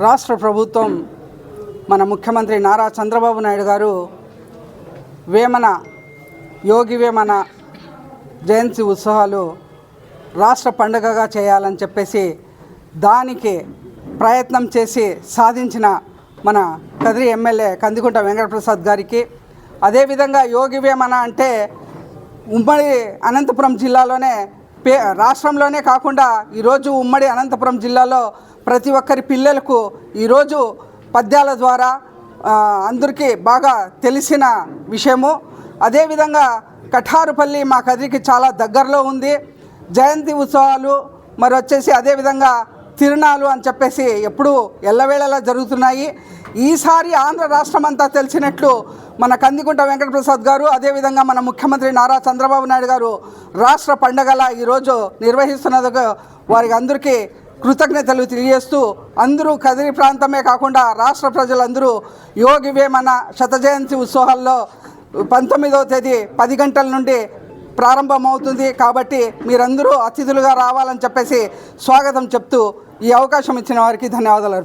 రాష్ట్ర ప్రభుత్వం మన ముఖ్యమంత్రి నారా చంద్రబాబు నాయుడు గారు వేమన యోగి వేమన జయంతి ఉత్సవాలు రాష్ట్ర పండుగగా చేయాలని చెప్పేసి దానికి ప్రయత్నం చేసి సాధించిన మన కదిరి ఎమ్మెల్యే కందికుంట వెంకటప్రసాద్ గారికి. అదేవిధంగా యోగి వేమన అంటే ఉమ్మడి అనంతపురం జిల్లాలోనే పే రాష్ట్రంలోనే కాకుండా ఈరోజు ఉమ్మడి అనంతపురం జిల్లాలో ప్రతి ఒక్కరి పిల్లలకు ఈరోజు పద్యాల ద్వారా అందరికీ బాగా తెలిసిన విషయము. అదేవిధంగా కఠారుపల్లి మా కదిరికి చాలా దగ్గరలో ఉంది. జయంతి ఉత్సవాలు మరి వచ్చేసి అదేవిధంగా తిరునాలు అని చెప్పేసి ఎప్పుడూ ఎల్లవేళలా జరుగుతున్నాయి. ఈసారి ఆంధ్ర రాష్ట్రం అంతా తెలిసినట్లు మన కందికుంట వెంకటప్రసాద్ గారు అదేవిధంగా మన ముఖ్యమంత్రి నారా చంద్రబాబు నాయుడు గారు రాష్ట్ర పండగల ఈరోజు నిర్వహిస్తున్నందుకు వారికి అందరికీ కృతజ్ఞతలు తెలియజేస్తూ అందరూ కదిరి ప్రాంతమే కాకుండా రాష్ట్ర ప్రజలందరూ యోగి వేమన శతజయంతి ఉత్సవాల్లో పంతొమ్మిదవ తేదీ పది గంటల నుండి ప్రారంభమవుతుంది కాబట్టి మీరందరూ అతిథులుగా రావాలని చెప్పేసి స్వాగతం చెప్తూ ఈ అవకాశం ఇచ్చిన వారికి ధన్యవాదాలు